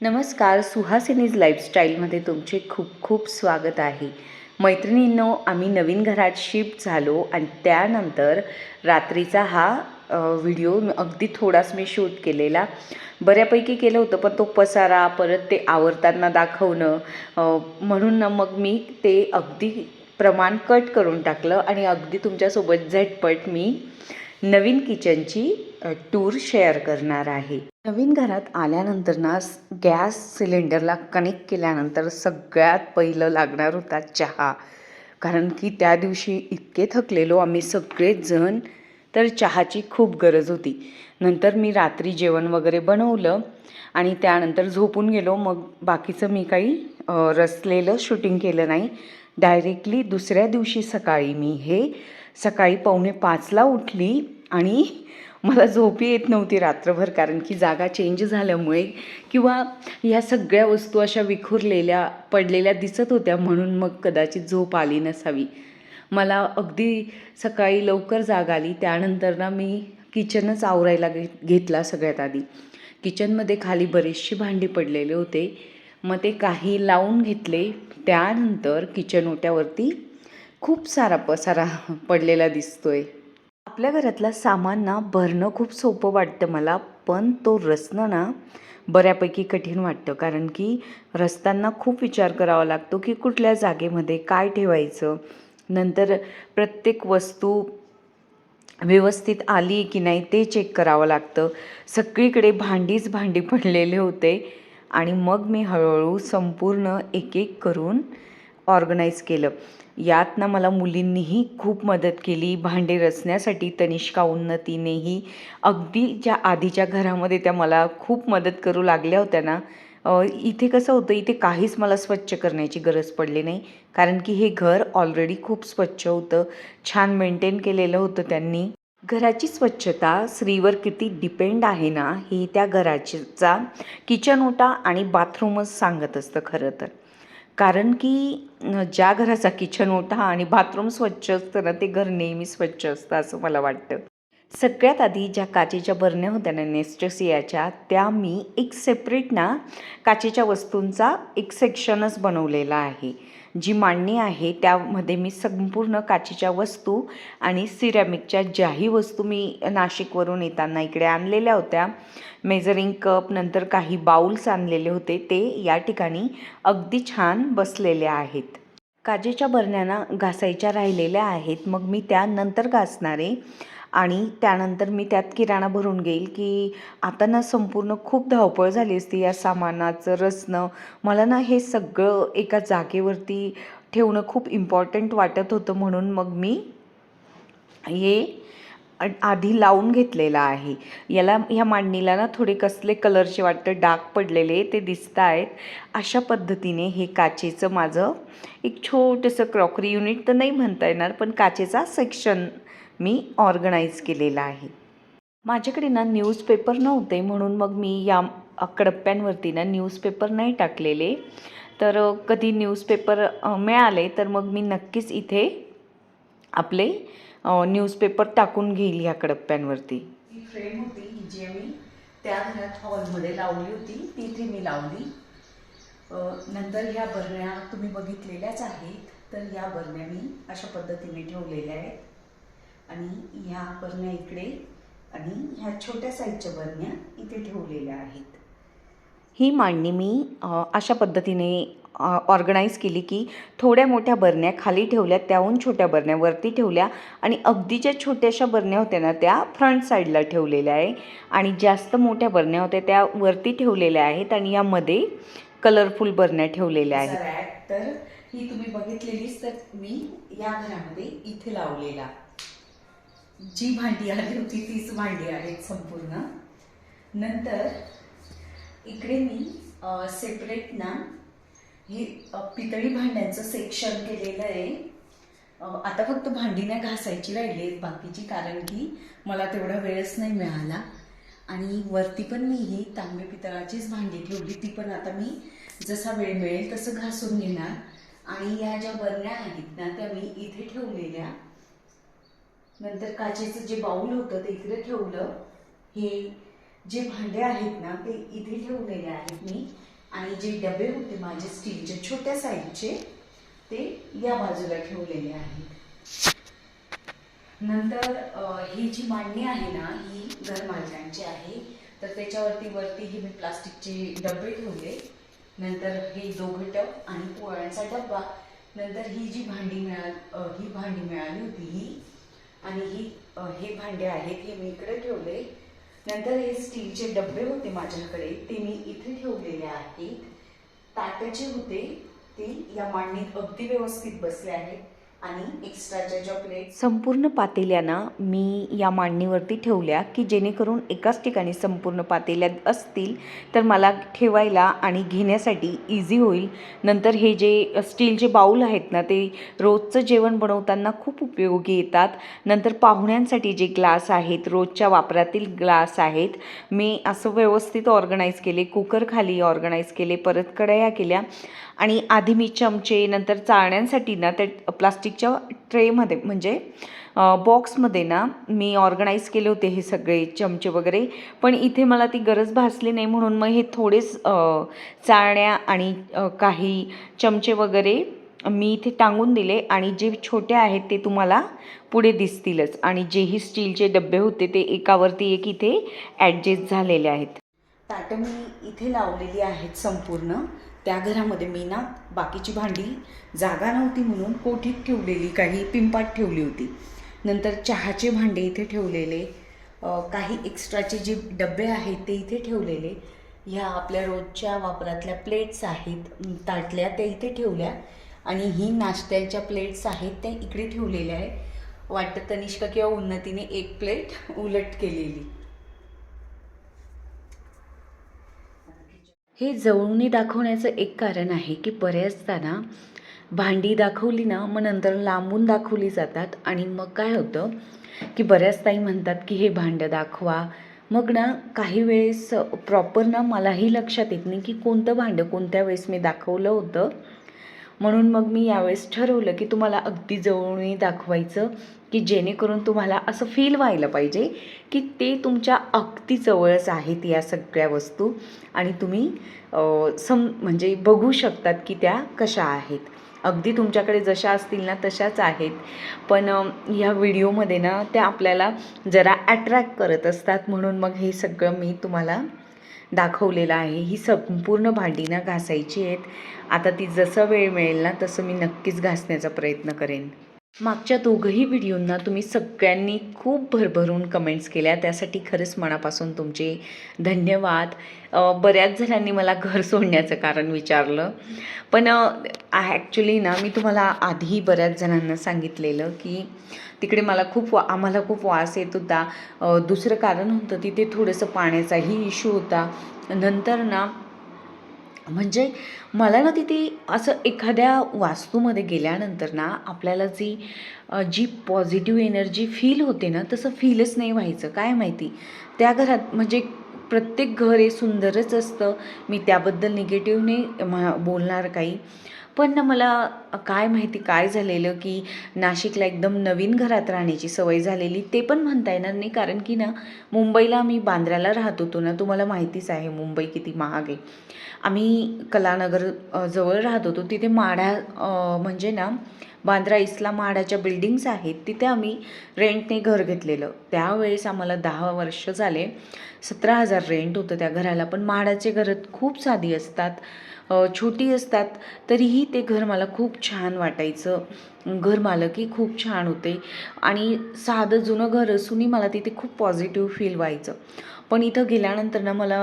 नमस्कार सुहासिनीज लाईफस्टाईलमध्ये तुमचे खूप खूप स्वागत आहे. मैत्रिणींनो आम्ही नवीन घरात शिफ्ट झालो आणि त्यानंतर रात्रीचा हा व्हिडिओ अगदी थोडाच मी शूट केलेला. बऱ्यापैकी केलं होतं पण तो पसारा परत ते आवरताना दाखवणं म्हणून ना मग मी ते अगदी प्रमाण कट करून टाकलं आणि अगदी तुमच्यासोबत झटपट मी नवीन किचनची टूर शेअर करणार आहे. नवीन घरात आल्यानंतर ना स- गॅस सिलेंडरला कनेक्ट केल्यानंतर सगळ्यात पहिलं लागणार होता चहा. कारण की त्या दिवशी इतके थकलेलो आम्ही सगळेच जण तर चहाची खूप गरज होती. नंतर मी रात्री जेवण वगैरे बनवलं आणि त्यानंतर झोपून गेलो. मग बाकीचं मी काही रचलेलं शूटिंग केलं नाही. डायरेक्टली दुसऱ्या दिवशी सकाळी मी हे सकाळी पावणे पाचला उठली आणि मला झोपी येत नव्हती रात्रभर कारण की जागा चेंज झाल्यामुळे किंवा ह्या सगळ्या वस्तू अशा विखुरलेल्या पडलेल्या दिसत होत्या म्हणून मग कदाचित झोप आली नसावी. मला अगदी सकाळी लवकर जाग आली. त्यानंतर ना मी किचनच आवरायला घे घेतला सगळ्यात आधी. किचनमध्ये खाली बरेचशी भांडी पडलेले होते. मग ते काही लावून घेतले. त्यानंतर किचन ओट्यावरती खूप सारा पसारा पडलेला दिसतोय. आपल्या घरातला सामान ना भरणं खूप सोपं वाटतं मला पण तो रचणं ना बऱ्यापैकी कठीण वाटतं. कारण की रचताना खूप विचार करावा लागतो की कुठल्या जागेमध्ये काय ठेवायचं. नंतर प्रत्येक वस्तू व्यवस्थित आली की नाही ते चेक करावं लागतं. सगळीकडे भांडीच भांडी पडलेले होते. आणि मग मी हळूहळू संपूर्ण एक एक करून ऑर्गनाईज केलं. यात ना मला मुलींनीही खूप मदत केली. भांडे रचण्यासाठी तनिष्का उन्नतीनेही अगदी ज्या आधीच्या घरामध्ये त्या मला खूप मदत करू लागल्या होत्या ना इथे कसं होतं इथे काहीच मला स्वच्छ करण्याची गरज पडली नाही. कारण की हे घर ऑलरेडी खूप स्वच्छ होतं. छान मेंटेन केलेलं होतं त्यांनी. घराची स्वच्छता स्त्रीवर किती डिपेंड आहे ना हे त्या घराचा किचन ओटा आणि बाथरूमच सांगत असतं खरं तर. कारण की ज्या घराचा किचन ओटा आणि बाथरूम स्वच्छ असतं ना ते घर नेहमी स्वच्छ असतं असं मला वाटतं. सगळ्यात आधी ज्या काचेच्या बरण्या होत्या ना नेस्टसियाच्या त्या मी एक सेपरेट ना काचेच्या वस्तूंचा एक सेक्शनच बनवलेला आहे. जी मांडणी आहे त्यामध्ये मी संपूर्ण काचेच्या वस्तू आणि सिरॅमिकच्या ज्याही वस्तू मी नाशिकवरून येताना इकडे आणलेल्या होत्या. मेजरिंग कप नंतर काही बाउल्स आणलेले होते. ते या ठिकाणी अगदी छान बसलेले आहेत. काचेच्या बरण्यांना घासायच्या राहिलेल्या आहेत. मग मी त्यानंतर घासणारे आणि त्यानंतर मी त्यात किराणा भरून घेईल की आता ना संपूर्ण खूप धावपळ झाली असती या सामानाचं रचणं मला ना हे सगळं एका जागेवरती ठेवणं खूप इम्पॉर्टंट वाटत होतं म्हणून मग मी हे आधी लावून घेतलेला आहे. याला ह्या मांडणीला ना थोडे कसले कलरचे वाटतं डाग पडलेले ते दिसत आहेत अशा पद्धतीने हे काचेचं माझं एक छोटंसं क्रॉकरी युनिट तर नाही म्हणता येणार पण काचेचा सेक्शन मी ऑर्गनाईज केलेला आहे. माझ्याकडे ना न्यूजपेपर नव्हते म्हणून मग मी या कडप्प्यांवरती ना न्यूजपेपर नाही टाकलेले. तर कधी न्यूजपेपर मिळाले तर मग मी नक्कीच इथे आपले न्यूजपेपर टाकून घेईल ह्या कडप्प्यांवरती ही फ्रेम होती जी मी त्या घरात हॉलमध्ये लावली होती ती तिथे मी लावली. नंतर ह्या बरण्या तुम्ही बघितलेल्याच आहेत तर या बरण्या मी अशा पद्धतीने ठेवलेल्या आहेत. आणि ह्या बरण्या इकडे आणि ह्या छोट्या साईजच्या बरण्या इथे ठेवलेल्या आहेत. ही मांडणी मी अशा पद्धतीने ऑर्गनाईज केली की थोड्या मोठ्या बरण्या खाली ठेवल्या त्याहून छोट्या बरण्या वरती ठेवल्या आणि अगदी ज्या छोट्याशा बरण्या होत्या ना त्या फ्रंट साईडला ठेवलेल्या आहे. आणि जास्त मोठ्या बरण्या होत्या त्या वरती ठेवलेल्या आहेत आणि यामध्ये कलरफुल बरण्या ठेवलेल्या आहेत. तर ही तुम्ही बघितलेलीच तर मी या घरामध्ये इथे लावलेला. जी भांडी आली होती तीच भांडी आहेत संपूर्ण. नंतर इकडे मी सेपरेट ना हे पितळी भांड्यांचं सेक्शन केलेलं आहे. आता फक्त भांडी नाही घासायची राहिली आहेत बाकीची कारण की मला तेवढा वेळच नाही मिळाला. आणि वरती पण मी ही तांबे पितळाचीच भांडी ठेवली ती पण आता मी जसा वेळ मिळेल तसं घासून घेणार. आणि या ज्या बरण्या आहेत ना त्या मी इथे ठेवलेल्या. नंतर काचेचं जे बाऊल होतं ते इकडे ठेवलं. हे जे भांडे आहेत ना ते इथे ठेवलेले आहेत मी. आणि जे डबे होते माझे स्टीलचे छोट्या साईजचे ते या बाजूला ठेवलेले आहेत. नंतर ही जी मांडणी आहे ना ही घरमालकांची आहे. तर त्याच्यावरती वरती ही मी प्लास्टिकचे डबे ठेवले. नंतर हे दोघं टप आणि पोळ्यांचा डब्बा. नंतर ही जी भांडी मिळाली ही भांडी मिळाली होती ही आणि ही हे भांडे आहेत हे मी इकडे ठेवले. नंतर हे स्टीलचे डबे होते माझ्याकडे ते मी इथे ठेवलेले आहेत. ताटाचे होते ते या मांडणीत अगदी व्यवस्थित बसले आहेत. आणि एक्स्ट्राच्या ज्या प्लेट संपूर्ण पातेल्यांना मी या मांडणीवरती ठेवल्या की जेणेकरून एकाच ठिकाणी संपूर्ण पातेल्या असतील तर मला ठेवायला आणि घेण्यासाठी इझी होईल. नंतर हे जे स्टीलचे बाऊल आहेत ना ते रोजचं जेवण बनवताना खूप उपयोगी येतात. नंतर पाहुण्यांसाठी जे ग्लास आहेत रोजच्या वापरातील ग्लास आहेत मी असं व्यवस्थित ऑर्गनाईज केले कुकर खाली ऑर्गनाईज केले परत कढया केल्या. आणि आधी मी चमचे नंतर चाळण्यांसाठी ना त्या प्लास्टिकच्या ट्रेमध्ये म्हणजे बॉक्समध्ये ना मी ऑर्गनाईज केले होते हे सगळे चमचे वगैरे. पण इथे मला ती गरज भासली नाही म्हणून मग हे थोडेच चाळण्या आणि काही चमचे वगैरे मी इथे टांगून दिले आणि जे छोटे आहेत ते तुम्हाला पुढे दिसतीलच. आणि जेही स्टीलचे डबे होते ते एकावरती एक इथे ॲडजस्ट झालेले आहेत. ताटं मी इथे लावलेली आहेत संपूर्ण. त्या घरामध्ये मी ना बाकीची भांडी जागा नव्हती म्हणून कोठीत ठेवलेली काही पिंपात ठेवली होती. नंतर चहाचे भांडे इथे ठेवलेले काही एक्स्ट्राचे जे डबे आहेत ते इथे ठेवलेले. ह्या आपल्या रोजच्या वापरातल्या प्लेट्स आहेत ताटल्या त्या इथे ठेवल्या आणि ही नाश्त्याच्या प्लेट्स आहेत त्या इकडे ठेवलेल्या आहे वाटतं तनिष्का किंवा उन्नतीने एक प्लेट उलट केलेली. हे जवळून दाखवण्याचं एक कारण आहे की बऱ्याचदा ना भांडी दाखवली ना मग नंतर लांबून दाखवली जातात आणि मग काय होतं की बऱ्याच ताई म्हणतात की हे भांडं दाखवा. मग ना काही वेळेस प्रॉपर ना मलाही लक्षात येत नाही की कोणतं भांडं कोणत्या वेळेस मी दाखवलं होतं. म्हणून मग मी यावेळेस ठरवलं की तुम्हाला अगदी जवळूनही दाखवायचं की जेणेकरून तुम्हाला असं फील व्हायला पाहिजे की ते तुमच्या अगदी जवळच आहेत या सगळ्या वस्तू आणि तुम्ही सम म्हणजे बघू शकतात की त्या कशा आहेत. अगदी तुमच्याकडे जशा असतील ना तशाच आहेत. पण ह्या व्हिडिओमध्ये ना त्या आपल्याला जरा ॲट्रॅक्ट करत असतात म्हणून मग हे सगळं मी तुम्हाला दाखवलेलं आहे. ही संपूर्ण भांडी ना घासायची आहेत. आता ती जसं वेळ मिळेल ना तसं मी नक्कीच घासण्याचा प्रयत्न करेन. मागच्या दोघंही व्हिडिओंना तुम्ही सगळ्यांनी खूप भरभरून कमेंट्स केल्या. त्यासाठी खरंच मनापासून तुमचे धन्यवाद. बऱ्याच जणांनी मला घर सोडण्याचं कारण विचारलं. पण ॲक्च्युली ना मी तुम्हाला आधी बऱ्याच जणांना सांगितलेलं की तिकडे मला खूप वा आम्हाला खूप वास येत होता. दुसरं कारण होतं तिथे थोडंसं पाण्याचाही इश्यू होता. नंतर ना म्हणजे मला ना तिथे असं एखाद्या वास्तूमध्ये गेल्यानंतर ना आपल्याला जी जी पॉझिटिव्ह एनर्जी फील होते ना तसं फीलच नाही व्हायचं. काय माहिती? त्या घरात म्हणजे प्रत्येक घर हे सुंदरच असतं. मी त्याबद्दल निगेटिव्ह नाही बोलणार काही. पण ना मला काय माहिती काय झालेलं की नाशिकला एकदम नवीन घरात राहण्याची सवय झालेली ते पण म्हणता येणार नाही. कारण की ना मुंबईला आम्ही बांद्र्याला राहत होतो ना तुम्हाला माहितीच आहे मुंबई किती महाग आहे. आम्ही कलानगर जवळ राहत होतो. तिथे माढा म्हणजे ना बांद्रा इस्ला माडाच्या बिल्डिंग्स आहेत तिथे आम्ही रेंटने घर घेतलेलं. त्यावेळेस आम्हाला दहा वर्ष झाले सतरा हजार रेंट होतं त्या घराला. पण माडाचे घरं खूप साधी असतात. छोटी असतात तरीही ते घर मला खूप छान वाटायचं. घर मालकही खूप छान होते आणि साधं जुनं घर असूनही मला तिथे खूप पॉझिटिव्ह फील व्हायचं. पण इथं गेल्यानंतर ना मला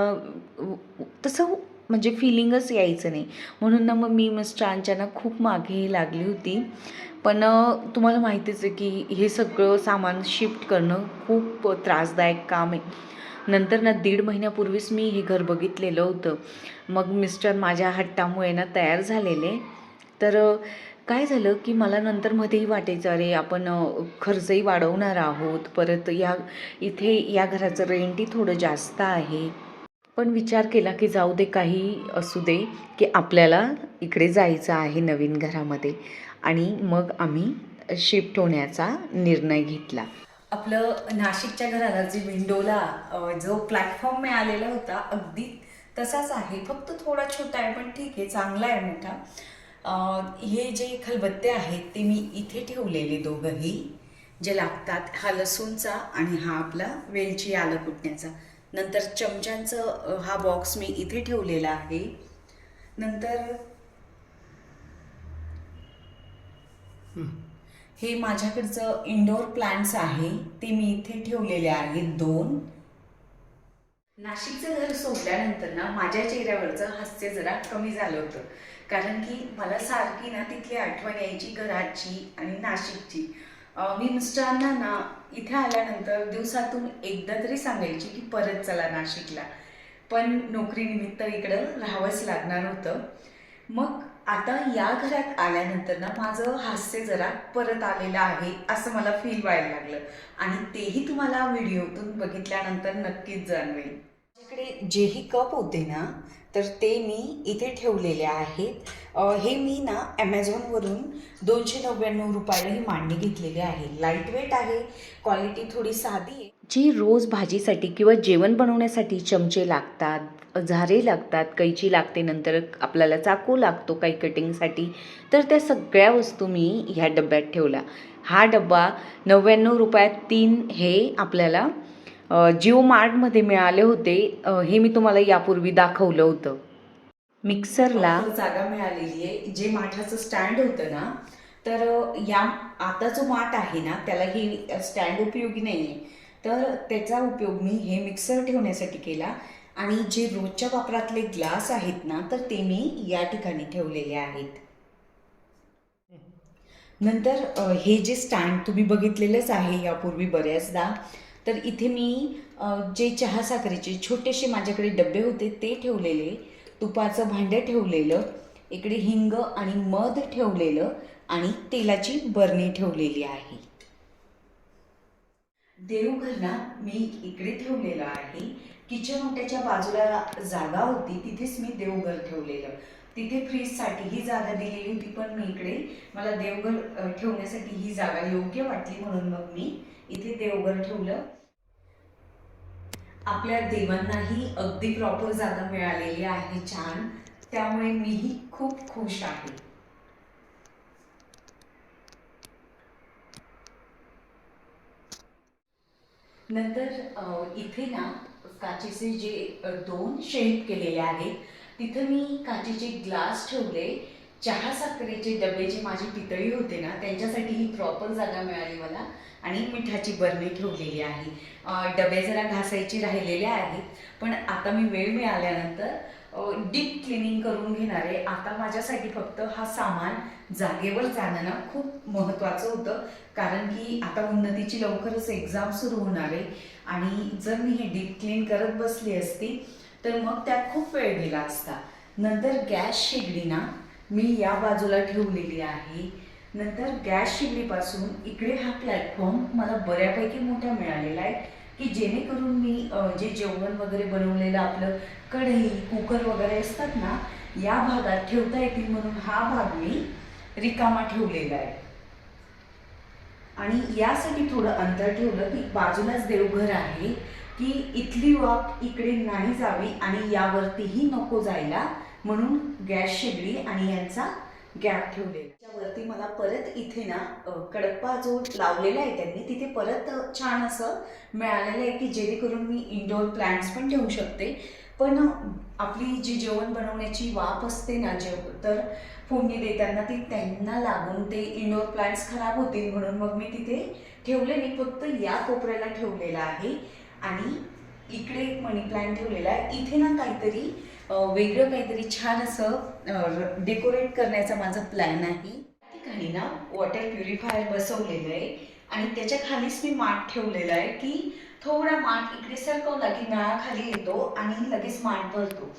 तसं हो, म्हणजे फिलिंगच यायचं नाही. म्हणून ना मग मी मिस्टरांच्या खूप मागे लागली होती. पण तुम्हाला माहितीच आहे की हे सगळं सामान शिफ्ट करणं खूप त्रासदायक काम आहे. नंतर ना दीड महिन्यापूर्वीच मी हे घर बघितलेलं होतं. मग मिस्टर माझ्या हट्टामुळे ना तयार झालेले. तर काय झालं की मला नंतर मध्येही वाटायचं अरे आपण खर्चही वाढवणार आहोत. परत या इथे या घराचं रेंटही थोडं जास्त आहे. पण विचार केला की जाऊ दे काही असू दे की आपल्याला इकडे जायचं आहे नवीन घरामध्ये. आणि मग आम्ही शिफ्ट होण्याचा निर्णय घेतला. आपलं नाशिकच्या घराला जे विंडोला जो प्लॅटफॉर्म मिळालेला होता अगदी तसाच आहे. फक्त थोडा छोटा आहे पण ठीक आहे चांगला आहे मोठा. हे जे खलबत्ते आहेत ते मी इथे ठेवलेले दोघंही जे लागतात हा लसूणचा आणि हा आपला वेलची आलं कुटण्याचा. नंतर चमच्यांचं हा बॉक्स मी इथे ठेवलेला आहे. नंतर हे माझ्याकडचं इंडोर प्लांट्स आहे ते मी इथे ठेवलेले आहेत दोन. नाशिकचं घर सोडल्यानंतर ना माझ्या चेहऱ्यावरचं हास्य जरा कमी झालं होतं. कारण की मला सारखी ना तिथली आठवण यायची घराची आणि नाशिकची. मी मिस्टरांना ना इथे आल्यानंतर दिवसातून एकदा तरी सांगायची की परत चला नाशिकला. पण नोकरीनिमित्त इकडं राहावंच लागणार होतं. मग आता या घरात आल्यानंतर ना माझं हास्य जरा परत आलेलं आहे असं मला फील व्हायला लागलं. आणि तेही तुम्हाला व्हिडिओतून बघितल्यानंतर नक्कीच जाणवेल. माझ्याकडे जेही कप होते ना तर ते मी इथे ठेवलेले आहेत. हे मी ना ॲमेझॉनवरून दोनशे नव्याण्णव रुपयाला ही मांडणी घेतलेली आहे. लाइट वेट आहे क्वालिटी थोडी साधी आहे. जी रोज भाजीसाठी किंवा जेवण बनवण्यासाठी चमचे लागतात झारे लागतात कैची लागते नंतर आपल्याला चाकू लागतो काही कटिंगसाठी तर त्या सगळ्या वस्तू मी ह्या डब्यात ठेवल्या. हा डब्बा नव्याण्णव रुपयात तीन हे आपल्याला जिओ मार्टमध्ये मिळाले होते. हे मी तुम्हाला यापूर्वी दाखवलं होतं. मिक्सरला जागा मिळालेली आहे. जे माठाचं स्टँड होतं ना तर या आता जो माठ आहे ना त्याला ही स्टँड उपयोगी नाही आहे तर त्याचा उपयोग मी हे मिक्सर ठेवण्यासाठी केला. आणि जे रोजच्या वापरातले ग्लास आहेत ना तर ते मी या ठिकाणी ठेवलेले आहेत. नंतर हे जे स्टँड तुम्ही बघितलेलंच आहे यापूर्वी बऱ्याचदा तर इथे मी जे चहा साखरेचे छोटेसे माझ्याकडे डबे होते ते ठेवलेले तुपाचं भांडं ठेवलेलं इकडे हिंग आणि मध ठेवलेलं आणि तेलाची बरणी ठेवलेली आहे. देवघर ना मी इकडे ठेवलेलं आहे. किचन ओट्याच्या बाजूला जागा होती तिथेच मी देवघर ठेवलेलं. तिथे फ्रीजसाठी ही जागा दिलेली होती पण मी इकडे मला देवघर ठेवण्यासाठी ही जागा योग्य वाटली म्हणून मग मी इथे देवघर ठेवलं. आपल्या देवांनाही अगदी प्रॉपर जागा मिळालेली आहे छान. त्यामुळे मीही खूप खुश आहे. नंतर इथे ना काचेचे जे दोन शेल्फ केलेले आहेत तिथं मी काचेचे ग्लास ठेवले. चहा साखरेचे डबे जे माझी पितळी होते ना त्यांच्यासाठी ही प्रॉपर जागा मिळाली मला आणि मिठाची बरणी ठेवलेली आहे. डबे जरा घासायचे राहिलेले आहेत पण आता मी वेळ मिळाल्यानंतर डीप क्लिनिंग करून घेणार आहे. आता माझ्यासाठी फक्त हा सामान जागेवर जाणं ना खूप महत्त्वाचं होतं. कारण की आता उन्नतीची लवकरच एक्झाम सुरू होणार आहे. आणि जर मी हे डीप क्लीन करत बसली असती तर मग त्यात खूप वेळ गेला असता. नंतर गॅस शेगडी ना मी या बाजूला ठेवलेली आहे. नंतर गॅस शेगडीपासून इकडे हा प्लॅटफॉर्म मला बऱ्यापैकी मोठा मिळालेला आहे. की जेणेकरून मी जे जेवण वगैरे बनवलेलं आपलं कढई कुकर वगैरे असतात ना या भागात ठेवता येतील म्हणून हा भाग मी रिकामा ठेवलेला आहे. आणि यासाठी थोडं अंतर ठेवलं की बाजूलाच देवघर आहे की इथली वाफ इकडे नाही जावी आणि यावरतीही नको जायला म्हणून गॅस शेगडी आणि यांचा गॅप ठेवलेला. त्यावरती मला परत इथे ना कडप्पा जो लावलेला आहे त्यांनी तिथे परत छान असं मिळालेलं आहे की जेणेकरून मी इंडोर प्लांट्स पण ठेवू शकते. पण आपली जी जेवण बनवण्याची वाफ असते ना जेव तर फोडणी देताना ती त्यांना लागून ते इंडोर प्लांट्स खराब होतील म्हणून मग मी तिथे ठेवले. नाही फक्त या कोपऱ्याला ठेवलेला आहे. आणि इकडे एक मनी प्लांट ठेवलेला आहे. इथे ना काहीतरी वेगळं काहीतरी छान असं डेकोरेट करण्याचा माझा प्लॅन आहे. ठिकाणी ना वॉटर प्युरिफायर बसवलेलं आहे. आणि त्याच्या खालीच मी माठ ठेवलेला आहे की थोडा माठ इकडे सरकवला की नळाखाली येतो आणि लगेच माठ भरतो.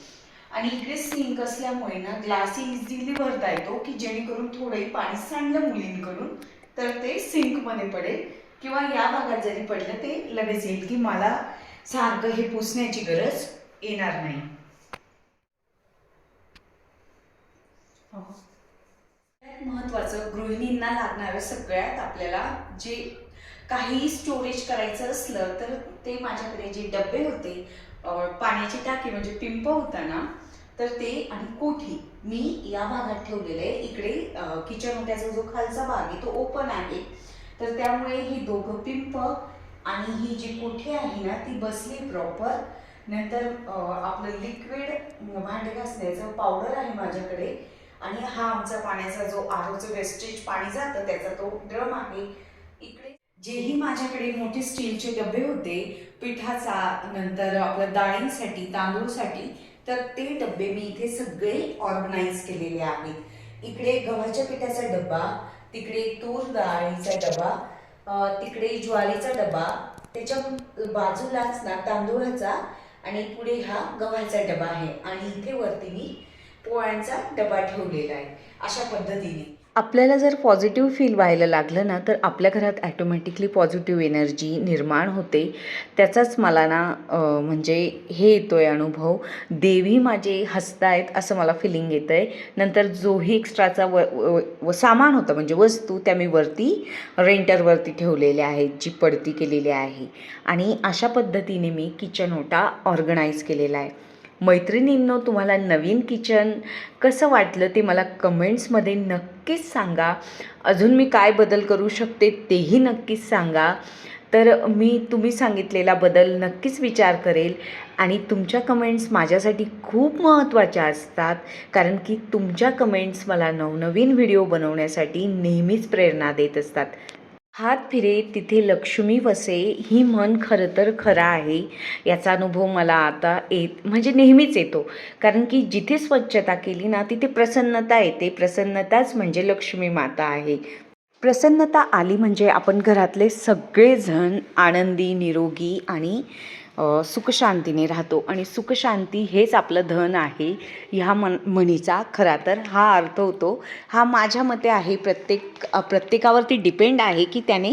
आणि इकडे सिंक असल्यामुळे ना ग्लास इझिली भरता येतो की जेणेकरून थोडंही पाणी सांडलं मुलींकडून तर ते सिंकमध्ये पडेल. किंवा या भागात जरी पडलं ते लगेच येईल की मला सारखं हे पुसण्याची गरज येणार नाही. सगळ्यात महत्त्वाचं गृहिणींना लागणारं सगळ्यात आपल्याला जे काही स्टोरेज करायचं असलं तर ते माझ्याकडे जे डबे होते पाण्याची टाकी म्हणजे पिंप होता ना तर ते आणि कोठी. मी या भागात ठेवलेलं आहे. इकडे किचन ओट्याचा जो खालचा भाग आहे तो ओपन आहे. तर त्यामुळे ही दोघं पिंप आणि ही जी कोठी आहे ना ती बसली प्रॉपर नंतर आपलं लिक्विड भांडे घासण्याचं पावडर आहे माझ्याकडे. आणि हा आमचा पाण्याचा जो आरोचं वेस्टेज पाणी जातं त्याचा तो ड्रम आहे. इकडे जेही माझ्याकडे मोठे स्टीलचे डबे होते पिठाचा नंतर आपल्या डाळींसाठी तांदूळसाठी तर ते डबे मी इथे सगळे ऑर्गनाईज केलेले आहेत. इकडे गव्हाच्या पिठाचा डबा तिकडे तूर डाळीचा डबा तिकडे ज्वारीचा डबा त्याच्या बाजूलाच ना तांदूळाचा आणि पुढे हा गव्हाचा डबा आहे. आणि इथे वरती मी पोळ्यांचा डबा ठेवलेला आहे. अशा पद्धतीने. आपल्याला जर पॉझिटिव्ह फील व्हायला लागलं ना तर आपल्या घरात ॲटोमॅटिकली पॉझिटिव्ह एनर्जी निर्माण होते. त्याचाच मला ना म्हणजे हे येतो आहे अनुभव. देवी माझे हसतायत असं मला फिलिंग येतं आहे नंतर जोही एक्स्ट्राचा व, व, व सामान होतं म्हणजे वस्तू त्या मी वरती रेंटरवरती ठेवलेल्या आहेत जी पडती केलेली आहे. आणि अशा पद्धतीने मी किचन ओटा ऑर्गनाईज केलेला आहे. मैत्रिणींनो तुम्हाला नवीन किचन कसं वाटलं ते मला कमेंट्समध्ये नक्कीच सांगा. अजून मी काय बदल करू शकते तेही नक्कीच सांगा. तर मी तुम्ही सांगितलेला बदल नक्कीच विचार करेल आणि तुमच्या कमेंट्स माझ्यासाठी खूप महत्त्वाच्या असतात कारण की तुमच्या कमेंट्स मला नवनवीन व्हिडिओ बनवण्यासाठी नेहमीच प्रेरणा देत असतात. हात फिरे तिथे लक्ष्मी वसे ही म्हण खरं तर खरा आहे याचा अनुभव मला आता येत म्हणजे नेहमीच येतो. कारण की जिथे स्वच्छता केली ना तिथे प्रसन्नता येते. प्रसन्नताच म्हणजे लक्ष्मी माता आहे. प्रसन्नता आली म्हणजे आपण घरातले सगळेजण आनंदी निरोगी आणि सुखशांतीने राहतो. आणि सुखशांती हेच आपलं धन आहे ह्या मन म्हणीचा. खरा तर हा अर्थ होतो. हा माझ्या मते आहे प्रत्येक प्रत्येकावरती डिपेंड आहे की त्याने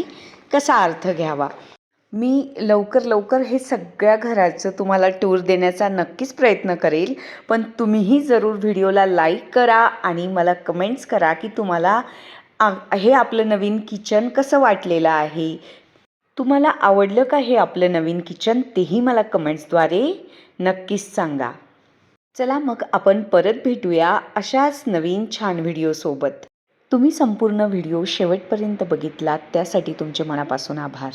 कसा अर्थ घ्यावा. मी लवकर लवकर हे सगळ्या घराचं तुम्हाला टूर देण्याचा नक्कीच प्रयत्न करेल. पण तुम्हीही जरूर व्हिडिओला लाईक करा आणि मला कमेंट्स करा की तुम्हाला आ- हे आपलं नवीन किचन कसं वाटलेलं आहे? तुम्हाला आवडलं का हे आपलं नवीन किचन तेही मला कमेंट्सद्वारे नक्कीच सांगा. चला मग आपण परत भेटूया अशाच नवीन छान व्हिडिओसोबत. तुम्ही संपूर्ण व्हिडिओ शेवटपर्यंत बघितलात त्यासाठी तुमचे मनापासून आभार.